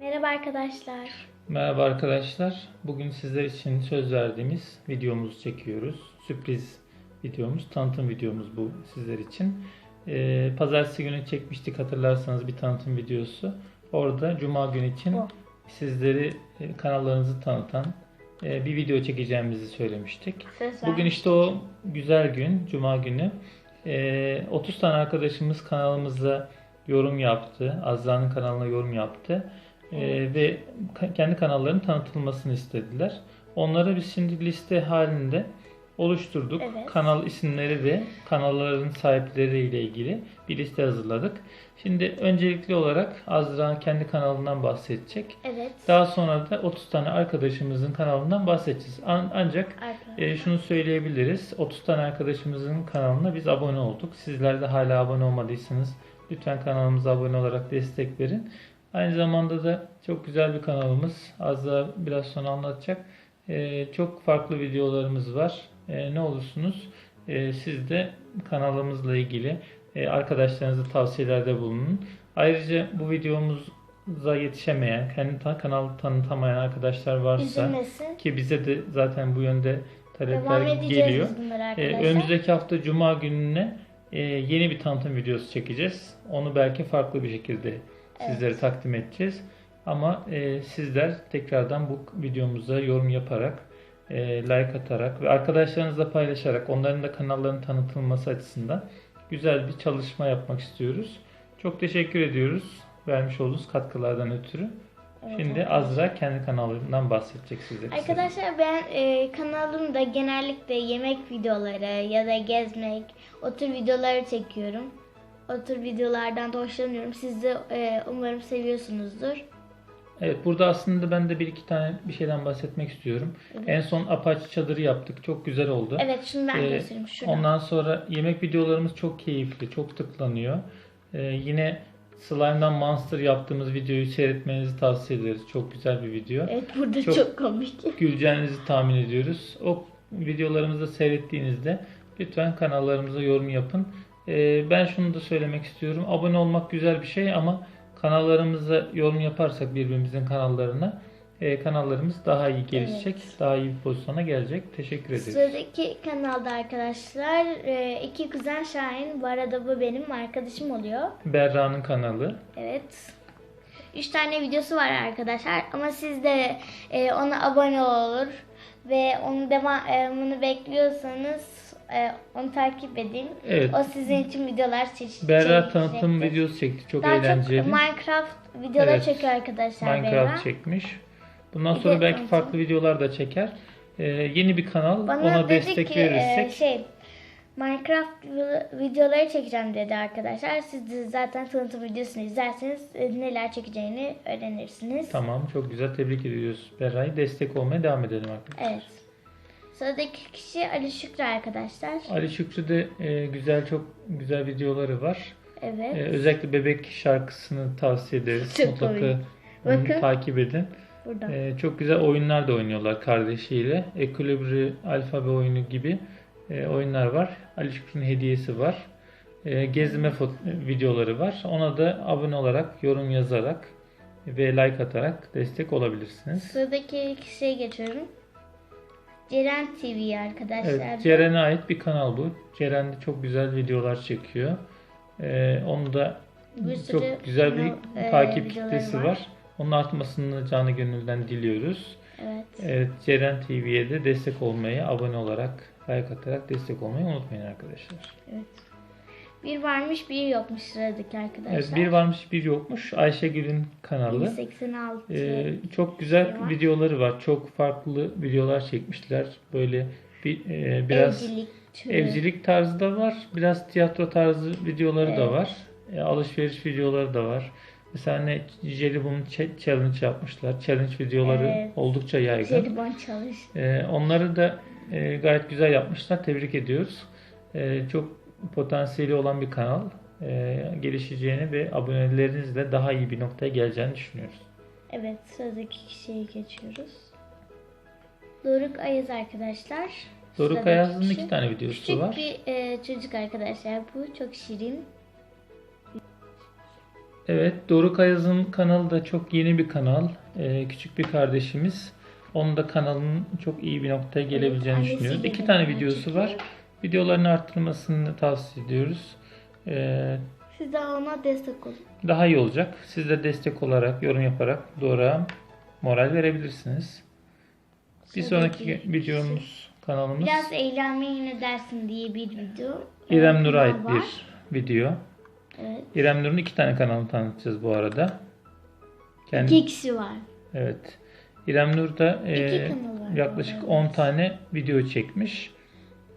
Merhaba arkadaşlar. Merhaba arkadaşlar. Bugün sizler için söz verdiğimiz videomuzu çekiyoruz. Sürpriz videomuz, tanıtım videomuz bu sizler için. Ee, Pazartesi günü çekmiştik hatırlarsanız bir tanıtım videosu. Orada Cuma günü için Bu. sizleri e, kanallarınızı tanıtan e, bir video çekeceğimizi söylemiştik. Söz Bugün işte o güzel gün, Cuma günü. Ee, 30 tane arkadaşımız kanalımıza yorum yaptı. Azra'nın kanalına yorum yaptı. Ee, ve kendi kanallarının tanıtılmasını istediler. Onları biz şimdi liste halinde oluşturduk. Evet. Kanal isimleri ve kanalların sahipleriyle ilgili bir liste hazırladık. Şimdi öncelikli olarak Azra kendi kanalından bahsedecek. Evet. Daha sonra da 30 tane arkadaşımızın kanalından bahsedeceğiz. An- ancak e, şunu söyleyebiliriz. 30 tane arkadaşımızın kanalına biz abone olduk. Sizler de hala abone olmadıysanız lütfen kanalımıza abone olarak destek verin. Aynı zamanda da çok güzel bir kanalımız. Az daha biraz sonra anlatacak. E, çok farklı videolarımız var. E, ne olursunuz e, siz de kanalımızla ilgili e, arkadaşlarınıza tavsiyelerde bulunun. Ayrıca bu videomuza yetişemeyen, kendi ta- kanalı tanıtamayan arkadaşlar varsa Üzülmesin. ki bize de zaten bu yönde talepler geliyor. Ee, önümüzdeki hafta Cuma gününe e, yeni bir tanıtım videosu çekeceğiz. Onu belki farklı bir şekilde sizlere takdim edeceğiz. Ama e, sizler tekrardan bu videomuza yorum yaparak, e, like atarak ve arkadaşlarınızla paylaşarak onların da kanallarının tanıtılması açısından güzel bir çalışma yapmak istiyoruz. Çok teşekkür ediyoruz vermiş olduğunuz katkılardan ötürü. Evet, Şimdi. Azra kendi kanalından bahsedecek size. Arkadaşlar ben e, kanalımda genellikle yemek videoları ya da gezmek, o tür videoları çekiyorum. O tür videolardan da hoşlanıyorum. Siz de e, umarım seviyorsunuzdur. Evet burada aslında ben de bir iki tane bir şeyden bahsetmek istiyorum. Evet. En son Apache çadırı yaptık. Çok güzel oldu. Evet şunu ben Ee, göstereyim. Şurada. Ondan sonra yemek videolarımız çok keyifli, çok tıklanıyor. Ee, yine Slime'dan Monster yaptığımız videoyu seyretmenizi tavsiye ederiz. Çok güzel bir video. Evet burada Çok- çok, komik. Güleceğinizi tahmin ediyoruz. O videolarımızı seyrettiğinizde lütfen kanallarımıza yorum yapın. Ee, ben şunu da söylemek istiyorum. Abone olmak güzel bir şey ama kanallarımıza yorum yaparsak birbirimizin kanallarına e, kanallarımız daha iyi gelişecek. Evet. Daha iyi bir pozisyona gelecek. Teşekkür ederiz. Sıradaki kanalda arkadaşlar e, iki kuzen Şahin. Bu arada bu benim arkadaşım oluyor. Berra'nın kanalı. Evet. 3 tane videosu var arkadaşlar ama siz de e, ona abone olur ve onun devamını bekliyorsanız e, onu takip edin. Evet. O sizin için videolar çeşitli. Berra tanıtım videosu çekti. Çok Daha eğlenceli. çok Minecraft videoları Evet. çekiyor arkadaşlar Minecraft Berra. çekmiş. Bundan sonra belki farklı videolar da çeker. Ee, yeni bir kanal. Bana Ona dedi destek ki e, verirsek. şey Minecraft videoları çekeceğim dedi arkadaşlar. Siz de zaten tanıtım videosunu izlerseniz e, neler çekeceğini öğrenirsiniz. Tamam çok güzel tebrik ediyoruz Berra'yı. Destek olmaya devam edelim arkadaşlar. Evet. Sıradaki kişi Ali Şükrü arkadaşlar. Ali Şükrü de e, güzel çok güzel videoları var. Evet. E, özellikle bebek şarkısını tavsiye ederiz. Çok Mutlaka onu Bakın. takip edin. Buradan. E, çok güzel oyunlar da oynuyorlar kardeşiyle. Equilibri alfabe oyunu gibi e, oyunlar var. Ali Şükrü'nün hediyesi var. E, gezme videoları var. Ona da abone olarak, yorum yazarak ve like atarak destek olabilirsiniz. Sıradaki kişiye geçiyorum. Ceren TV arkadaşlar. Evet, Ceren'e ait bir kanal bu. Ceren de çok güzel videolar çekiyor. Ee, onu da Bir çok güzel bir e, takip kitlesi var. var. Onun artmasını canı gönülden diliyoruz. Evet. Evet, Ceren TV'ye de destek olmayı, abone olarak, like atarak destek olmayı unutmayın arkadaşlar. Evet. Bir varmış bir yokmuş sıradaki arkadaşlar. Evet, bir varmış bir yokmuş. Ayşegül'ün kanalı. 1086. Ee, çok güzel şey var. videoları var. Çok farklı videolar çekmişler. Böyle bir e, biraz Evcilik türü. Evcilik tarzı da var. Biraz tiyatro tarzı videoları da Evet. var. E, alışveriş videoları da var. Mesela ne Jelibon ch- challenge yapmışlar. Challenge videoları Evet. oldukça yaygın. Jelibon çalış. E, onları da e, gayet güzel yapmışlar. Tebrik ediyoruz. E, çok potansiyeli olan bir kanal. E, gelişeceğini ve abonelerinizle daha iyi bir noktaya geleceğini düşünüyoruz. Evet sıradaki kişiye geçiyoruz. Doruk Ayaz arkadaşlar. Doruk Ayaz'ın kişi. iki tane videosu Küçük var. bir e, çocuk arkadaşlar bu çok şirin. Evet, Doruk Ayaz'ın kanalı da çok yeni bir kanal. Ee, küçük bir kardeşimiz. Onun da kanalının çok iyi bir noktaya gelebileceğini annesi düşünüyoruz. İki tane videosu var. Videolarını arttırmasını tavsiye ediyoruz. Ee, Siz de ona destek olun. daha iyi olacak. Siz de destek olarak, yorum yaparak Doruk'a moral verebilirsiniz. Bir sonraki Sıradaki videomuz, kanalımız Biraz eğlenmeyi yine dersin diye bir video. İrem Ee, Nur'a ait var. bir video. Evet. İrem Nur'un iki tane kanalını tanıtacağız bu arada. Kendi, İki kişi var. Evet. İrem Nur da e, yaklaşık Evet. 10 tane video çekmiş.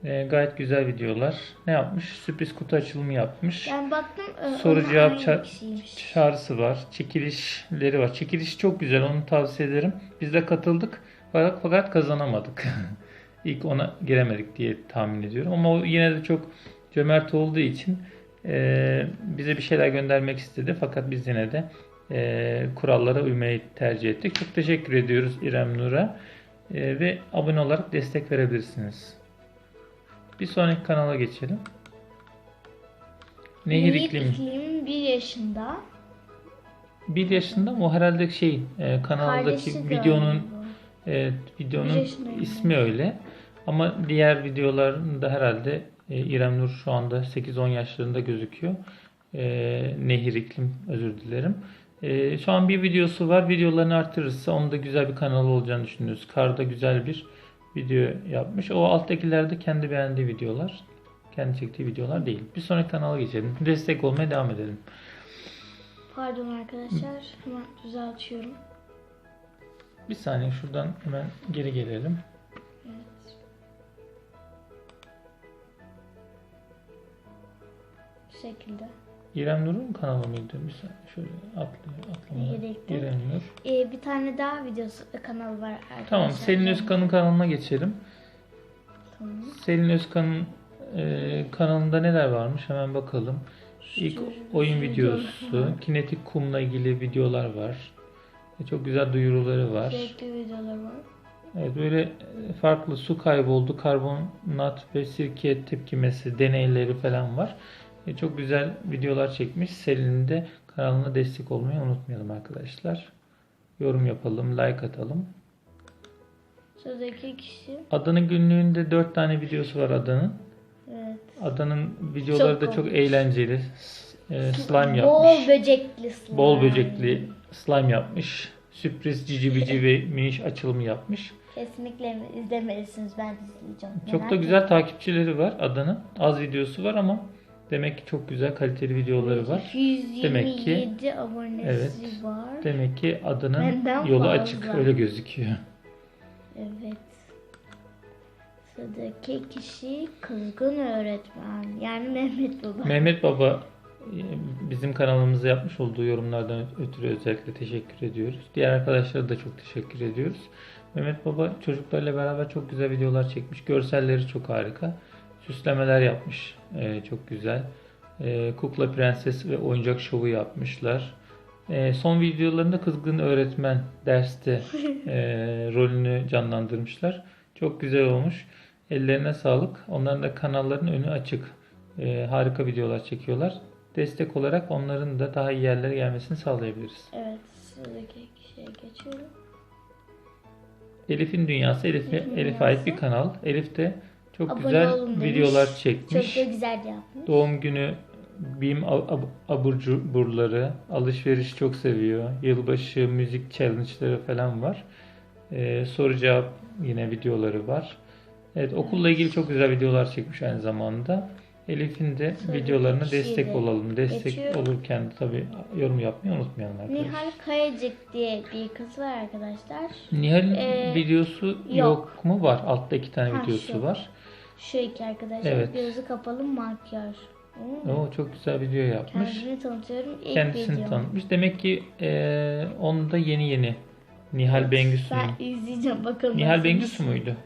E, gayet güzel videolar. Ne yapmış? Sürpriz kutu açılımı yapmış. Ben baktım. e, Soru onlar cevap aynı ça- kişiymiş. Çağrısı var. Çekilişleri var. Çekiliş çok güzel. Onu tavsiye ederim. Biz de katıldık. Fakat, fakat kazanamadık. İlk ona giremedik diye tahmin ediyorum. Ama o yine de çok cömert olduğu için e, bize bir şeyler göndermek istedi. Fakat biz yine de e, kurallara uymayı tercih ettik. Çok teşekkür ediyoruz İrem Nur'a. E, ve abone olarak destek verebilirsiniz. Bir sonraki kanala geçelim. Nehir İklimi. İklim bir yaşında. Bir yaşında mı? O herhalde şey e, kanaldaki Kardeşi videonun evet, Bir videonun yaşındayım ismi öyle. Ama diğer videolarında herhalde e, İrem Nur şu anda 8-10 yaşlarında gözüküyor. E, Nehir İklim özür dilerim. E, şu an bir videosu var. Videolarını artırırsa onun da güzel bir kanal olacağını düşünüyoruz. Karda güzel bir video yapmış. O alttakiler de kendi beğendiği videolar. Kendi çektiği videolar değil. Bir sonraki kanala geçelim. Destek olmaya devam edelim. Pardon arkadaşlar. Hemen düzeltiyorum. Bir saniye şuradan hemen geri gelelim. Evet. Bu şekilde. İrem Nur'un kanalı mıydı? Bir saniye şöyle atlıyor, atlama. Nehir İklim. İrem Nur. Ee, bir tane daha videosu kanalı var arkadaşlar. Tamam Selin Özkan'ın kanalına geçelim. Tamam. Selin Özkan'ın e, kanalında neler varmış hemen bakalım. İlk oyun videosu, kinetik kumla ilgili videolar var. E, Çok güzel duyuruları var. Sürekli videolar var. Evet böyle e, farklı su kayboldu, karbonat ve sirke tepkimesi deneyleri falan var. E, Çok güzel videolar çekmiş. Selin'in de kanalına destek olmayı unutmayalım arkadaşlar. Yorum yapalım, like atalım. Sıradaki kişi. Adanın günlüğünde 4 tane videosu var Adanın. Evet. Adanın videoları Çok da çok komik. eğlenceli. S- e, slime Bol yapmış. böcekli slime. Bol böcekli slime yapmış. Sürpriz cici bici ve miniş açılımı yapmış. Kesinlikle izlemelisiniz. Ben izleyeceğim. Çok da Merak güzel takipçileri var Adanın. Az videosu var ama demek ki çok güzel kaliteli videoları var. 227 Demek ki- abonesi Evet. var. Demek ki Adanın Benden yolu fazla. açık öyle gözüküyor. Evet. Sıradaki kişi kızgın öğretmen. Yani Mehmet Baba. Mehmet Baba e, bizim kanalımıza yapmış olduğu yorumlardan ötürü özellikle teşekkür ediyoruz. Diğer arkadaşlara da çok teşekkür ediyoruz. Mehmet Baba çocuklarla beraber çok güzel videolar çekmiş. Görselleri çok harika. Süslemeler yapmış. e, çok güzel. E, Kukla Prenses ve oyuncak şovu yapmışlar. E, son videolarında kızgın öğretmen derste e, rolünü canlandırmışlar. Çok güzel olmuş. Ellerine sağlık. Onların da kanallarının önü açık. E, harika videolar çekiyorlar. Destek olarak onların da daha iyi yerlere gelmesini sağlayabiliriz. Evet. Sıradaki kişiye geçiyorum. Elif'in Dünyası, Elif, Elif'in Elif'e ait bir kanal. Elif de çok Abone güzel olun demiş. videolar çekmiş. Çok da güzel yapmış. Doğum günü BİM ab- ab- abur cuburları, alışveriş çok seviyor. Yılbaşı müzik challenge'ları falan var. Ee, soru cevap yine videoları var. Evet okulla ilgili çok güzel videolar çekmiş aynı zamanda. Elif'in de videolarına destek de olalım. Destek geçiyorum. olurken de tabii yorum yapmayı unutmayalım arkadaşlar. Nihal Kayacık diye bir kız var arkadaşlar. Nihal'in Ee, videosu yok. yok. mu? Var. Altta iki tane Ha, videosu şu. var. Şu iki arkadaşlar. Evet. Gözü kapalı makyaj. Oo. O çok güzel video yapmış. Kendimi tanıtıyorum. İlk Kendisini videom. tanıtmış. Demek ki eee onu da yeni yeni Nihal Bengüsü'nün. Ben izleyeceğim bakalım. Nihal. Bengüsü müydü?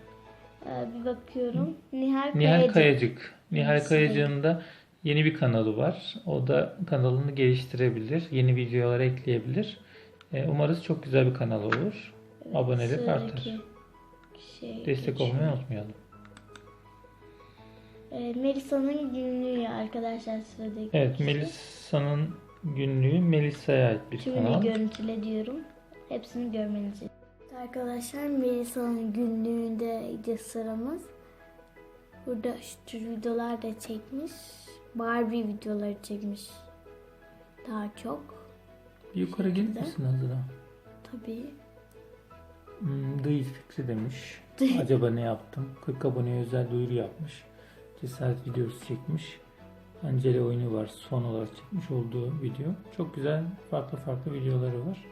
Ee, bir bakıyorum. Nihal, Nihal Kayacık. Kayacık. Nihal Nasıl? Kayacık'ın da yeni bir kanalı var. O da kanalını geliştirebilir. Yeni videolar ekleyebilir. E, umarız çok güzel bir kanal olur. Abonelik artar. kişiye Destek geçiyorum. olmayı unutmayalım. Ee, Melisa'nın günlüğü arkadaşlar sıradaki Evet. Melisa'nın günlüğü Melisa'ya ait bir Tümünü kanal. görüntüle diyorum. Hepsini görmenizi. Arkadaşlar Melisa'nın günlüğünde sıramız. Burada şu videolar da çekmiş. Barbie videoları çekmiş. Daha çok. Yukarı gelir misin Azra? Tabii. Hmm, Dıyı fikri demiş. Acaba ne yaptım? 40 aboneye özel duyuru yapmış. Cesaret videosu çekmiş. Ancele oyunu var son olarak çekmiş olduğu video. Çok güzel farklı farklı videoları var.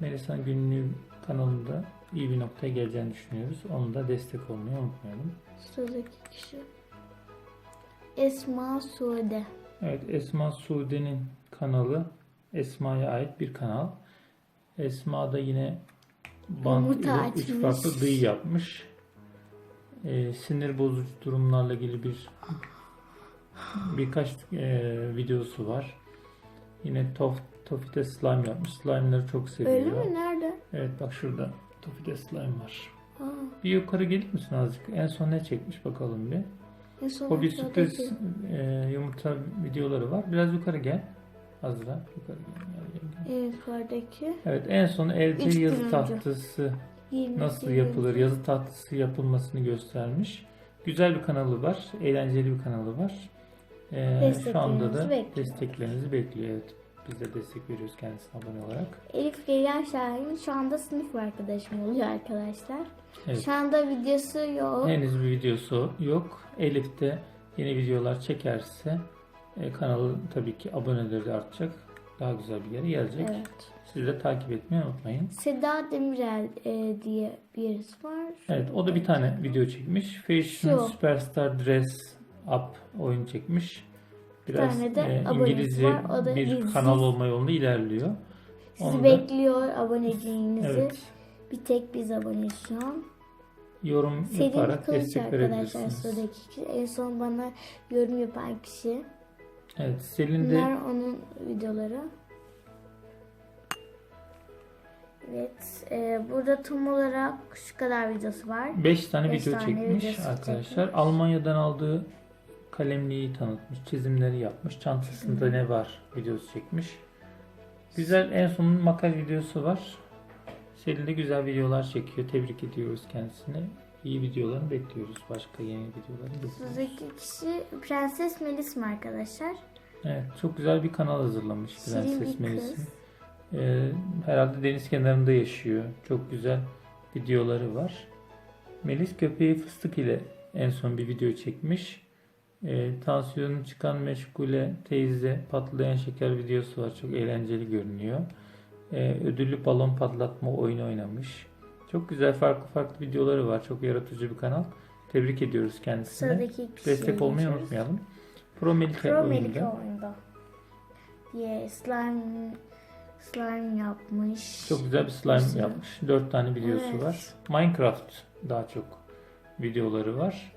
Melisa'nın günlüğü kanalında iyi bir noktaya geleceğini düşünüyoruz. Onu da destek olmayı unutmayalım. Sıradaki kişi. Esma Sude. Evet Esma Sude'nin kanalı Esma'ya ait bir kanal. Esma da yine bant ile üç farklı dıyı yapmış. Ee, sinir bozucu durumlarla ilgili bir birkaç e, videosu var. Yine Tof, Tofite slime yapmış. Slime'ları çok seviyor. Öyle mi? Nerede? Evet bak şurada Tofite slime var. Aa, Bir yukarı gelir misin azıcık? En son ne çekmiş bakalım bir. en son O bir sıradaki. sürpriz e, yumurta videoları var. Biraz yukarı gel. Azra yukarı gel. yukarıdaki. Evet en son evde Üç yazı tahtası 20 nasıl yapılır, yıl. yazı tahtası yapılmasını göstermiş. Güzel bir kanalı var, eğlenceli bir kanalı var. Ee, şu anda da bekliyor. desteklerinizi bekliyor. Evet, biz de destek veriyoruz kendisine abone olarak. Elif Leyla Şahin şu anda sınıf arkadaşım oluyor arkadaşlar. Evet. Şu anda videosu yok. Henüz bir videosu yok. Elif de yeni videolar çekerse e, kanalı tabii ki aboneleri de artacak. Daha güzel bir yere gelecek. Evet. Siz de takip etmeyi unutmayın. Seda Demirel e, diye birisi var. Evet o da bir tane video çekmiş. Fashion Şu. Superstar Dress Up oyun çekmiş. Biraz tane de e, İngilizce var. O da bir biz- kanal olma yolunda ilerliyor. Sizi Onu da- bekliyor aboneliğinizi. Evet. Bir tek biz aboneyiz şu an. Yorum Selin yaparak Kılıç destek arkadaşlar verebilirsiniz. sıradaki kişi. En son bana yorum yapan kişi. Evet Selin de Bunlar onun videoları. Evet. e, burada tam olarak şu kadar videosu var. 5 tane Beş video tane çekmiş videosu arkadaşlar. çekmiş. Almanya'dan aldığı kalemliği tanıtmış, çizimleri yapmış. Çantasında ne var videosu çekmiş. Güzel en son makyaj videosu var. Selin de güzel videolar çekiyor. Tebrik ediyoruz kendisini. İyi videolarını bekliyoruz. Başka yeni videolarını bekliyoruz. Sıradaki kişi Prenses Melis mi arkadaşlar? Evet, çok güzel bir kanal hazırlamış Şirin Prenses kız. Ee, herhalde deniz kenarında yaşıyor. Çok güzel videoları var. Melis köpeği fıstık ile en son bir video çekmiş. Ee, tansiyonu çıkan meşgule teyze patlayan şeker videosu var. Çok eğlenceli görünüyor. Ee, ödüllü balon patlatma oyunu oynamış. Çok güzel farklı farklı videoları var. Çok yaratıcı bir kanal. Tebrik ediyoruz kendisine. Sıradaki. Destek olmayı unutmayalım. Pro Melike Pro oyunda. Oyunda. Diye slime slime yapmış. Çok güzel bir slime Güzel. yapmış. 4 tane videosu Evet. var. Minecraft daha çok videoları var.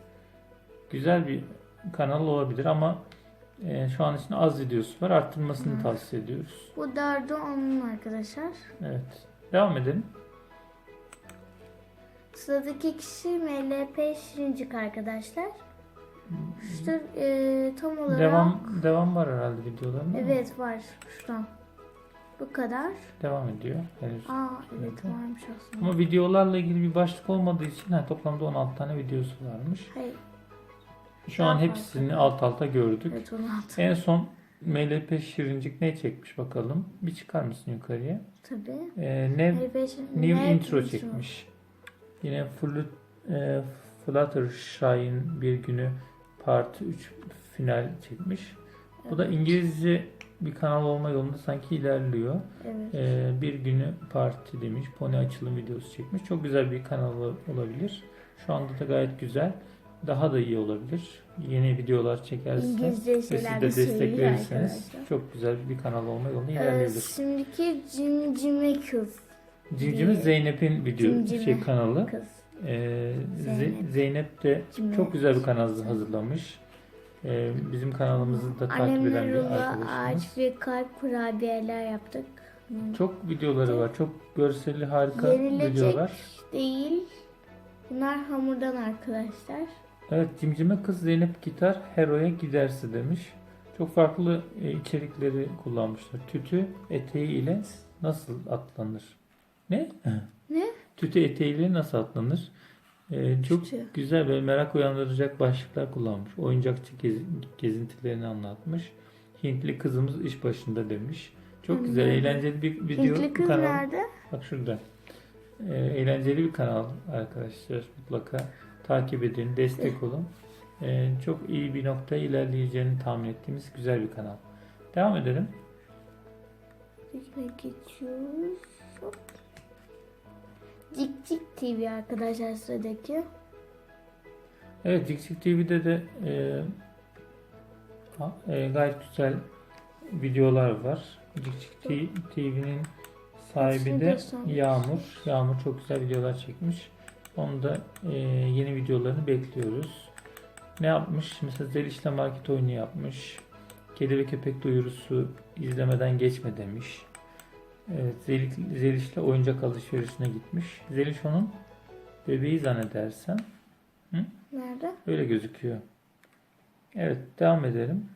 Güzel bir kanal olabilir ama e, şu an için az videosu var. Arttırmasını Hı. tavsiye ediyoruz. Bu dördü onun arkadaşlar. Evet. Devam edelim. Sıradaki kişi MLP Şirincik arkadaşlar. İşte e, tam olarak Devam devam var herhalde videoların. evet var şuradan. Bu kadar. Devam ediyor. Henüz. Aa evet Evet. varmış aslında. Ama videolarla ilgili bir başlık olmadığı için ha, toplamda 16 tane videosu varmış. Hayır. Şu an hepsini alt alta gördük. Evet 16. En son MLP Şirincik ne çekmiş bakalım. Bir çıkar mısın yukarıya? Tabii. Ee, Şirin- New ne Intro çekmiş. Yine Flut, e, Fluttershy'in bir günü Part 3 final çekmiş. Bu da İngilizce bir kanal olma yolunda sanki ilerliyor. Evet. Ee, bir günü parti demiş. Pony açılım videosu çekmiş. Çok güzel bir kanal olabilir. Şu anda da gayet güzel. Daha da iyi olabilir. Yeni videolar çekerse İngilizce ve siz de de destek verirseniz arkadaşlar. çok güzel bir kanal olma yolunda Ee, ilerleyebilir. şimdiki Cimcime kız. Cimcime bir- Zeynep'in video Cimcime şey kanalı. Kız. Ee, Ze- Zeynep. Zeynep de Cimcime. çok güzel bir kanal hazırlamış. Ee, bizim kanalımızı da takip eden Annemle bir rulo arkadaşımız. ağaç ve kalp kurabiyeler yaptık. Çok videoları var. Çok görseli harika Yenilecek videolar. değil. Bunlar hamurdan arkadaşlar. Evet Cimcime kız Zeynep gitar Hero'ya giderse demiş. Çok farklı e, içerikleri kullanmışlar. Tütü eteği ile nasıl atlanır? Ne? Ne? Tütü eteğiyle nasıl atlanır? E, çok Tütü. güzel ve merak uyandıracak başlıklar kullanmış. Oyuncakçı gezi- gezintilerini anlatmış. Hintli kızımız iş başında demiş. Çok güzel, Nerede? eğlenceli bir video Hintli kız kanal. nerede? Bak şurada. Ee, eğlenceli bir kanal arkadaşlar. Mutlaka takip edin, destek olun. Ee, çok iyi bir noktaya ilerleyeceğini tahmin ettiğimiz güzel bir kanal. Devam edelim. Geçiyoruz. Cik Cik TV arkadaşlar sıradaki. Evet, Cik TV'de de e, e, gayet güzel videolar var. Cik TV'nin sahibi de. Yağmur. Yağmur çok güzel videolar çekmiş. Onu da e, yeni videolarını bekliyoruz. Ne yapmış? Mesela Zeliş'le market oyunu yapmış. Kedi ve köpek duyurusu izlemeden geçme demiş. Evet, Zeliş, Zeliş'le oyuncak alışverişine gitmiş. Zeliş onun bebeği zannedersen. Nerede? Öyle gözüküyor. Evet, devam edelim.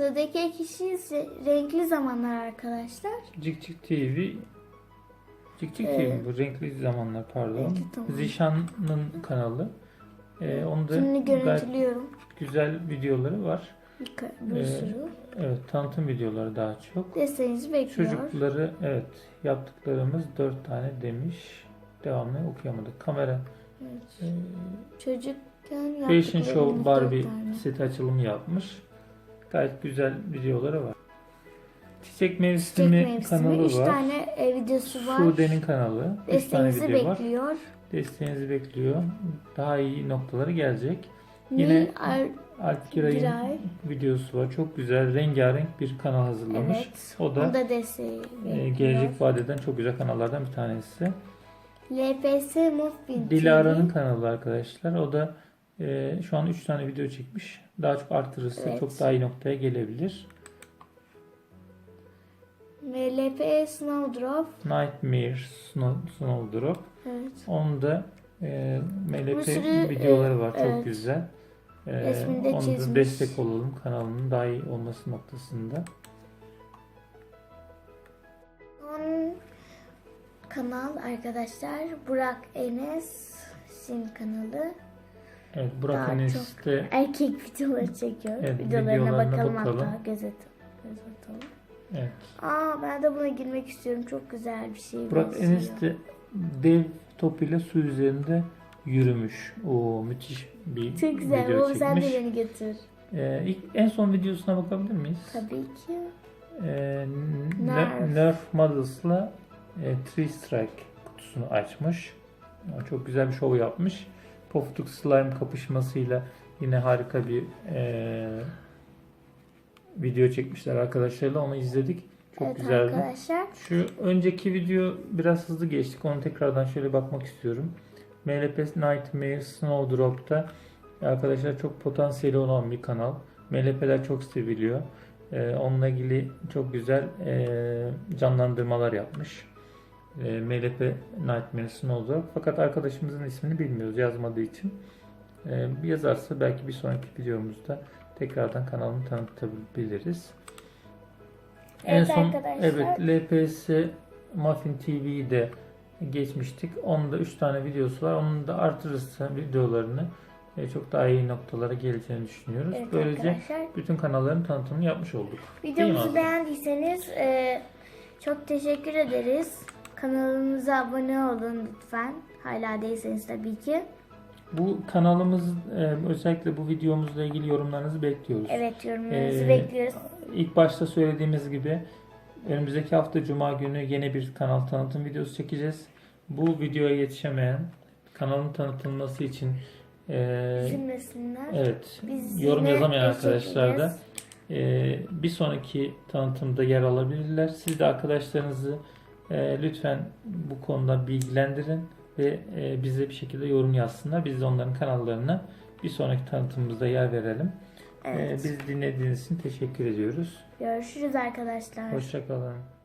Sıradaki kişi ise renkli zamanlar arkadaşlar. Cik Cik TV Cik Cik Ee, TV bu renkli zamanlar pardon. Renkli tamam. Zişan'ın kanalı. Ee, onda Şimdi gayet görüntülüyorum. güzel videoları var. Bir, ka- bir Ee, sürü. Evet, tanıtım videoları daha çok. Desteğinizi bekliyor. Çocukları evet yaptıklarımız dört tane demiş. Devamlı okuyamadık. Kamera Evet. e, Çocukken Fashion yaptıklarımız Show dört Barbie tane. seti açılımı yapmış. Gayet güzel videoları var. Çiçek Çiçek Mevsimi, mevsimi. kanalı Üç var. tane e, videosu var. Sude'nin kanalı. Üç tane Desteğinizi video var. bekliyor. Desteğinizi bekliyor. Daha iyi noktaları gelecek. Yine Nil Ar- Alp Giray'ın Giray. videosu var. Çok güzel, rengarenk bir kanal hazırlamış. Evet. O da Onda desteği e, bekliyor. gelecek vadeden çok güzel kanallardan bir tanesi. LPS Muffin Dilara'nın kanalı arkadaşlar. O da e, şu an 3 tane video çekmiş. Daha çok artırırsa Evet. çok daha iyi noktaya gelebilir. LPS Snowdrop. Nightmare Snow, Snowdrop. Evet. Onun da e, MLP sürü, videoları var. Çok evet. güzel. E, Resmini de onu da destek olalım kanalının daha iyi olması noktasında. Son kanal arkadaşlar Burak Enes'in kanalı. Evet Burak Daha çok de Erkek videoları çekiyor. Evet, Videolarına videolarına bakalım, bakalım. hatta. Göz atalım. Göz atalım. evet. Aa ben de buna girmek istiyorum. Çok güzel bir şey. Burak benziyor. Enes de dev topuyla su üzerinde yürümüş. O müthiş bir Çok güzel. video Baba sen de beni götür. Ee, ilk, en son videosuna bakabilir miyiz? Tabii ki. Ee, Nerf. Nerf, Models'la e, Three Strike kutusunu açmış. Çok güzel bir şov yapmış. Pofuduk Slime kapışmasıyla yine harika bir e, video çekmişler arkadaşlarla. Onu izledik. Çok evet güzeldi. arkadaşlar. Şu önceki video biraz hızlı geçtik. Onu tekrardan şöyle bakmak istiyorum. MLP Nightmare Snowdrop'ta arkadaşlar çok potansiyeli olan bir kanal. MLP'ler çok seviliyor. Ee, onunla ilgili çok güzel e, canlandırmalar yapmış. E, MLP Nightmare Snowdrop. Fakat arkadaşımızın ismini bilmiyoruz yazmadığı için. E, yazarsa belki bir sonraki videomuzda tekrardan kanalını tanıtabiliriz. En Evet son arkadaşlar. evet LPS Muffin TV'yi de geçmiştik. Onun da 3 tane videosu var. Onun da artırırsa videolarını e, çok daha iyi noktalara geleceğini düşünüyoruz. Evet Böylece arkadaşlar. bütün kanalların tanıtımını yapmış olduk. Videomuzu beğendiyseniz e, çok teşekkür ederiz. Kanalımıza abone olun lütfen. Hala değilseniz tabii ki. Bu kanalımız e, özellikle bu videomuzla ilgili yorumlarınızı bekliyoruz. Evet yorumlarınızı Ee, bekliyoruz. İlk başta söylediğimiz gibi önümüzdeki hafta Cuma günü yeni bir kanal tanıtım videosu çekeceğiz. Bu videoya yetişemeyen kanalın tanıtılması için e, Üzülmesinler. evet Biz yorum yazamayan arkadaşlar da e, bir sonraki tanıtımda yer alabilirler. Siz de arkadaşlarınızı e, lütfen bu konuda bilgilendirin ve e, bize bir şekilde yorum yazsınlar. Biz de onların kanallarına bir sonraki tanıtımımızda yer verelim. E, Evet. biz dinlediğiniz için teşekkür ediyoruz. Görüşürüz arkadaşlar. Hoşçakalın.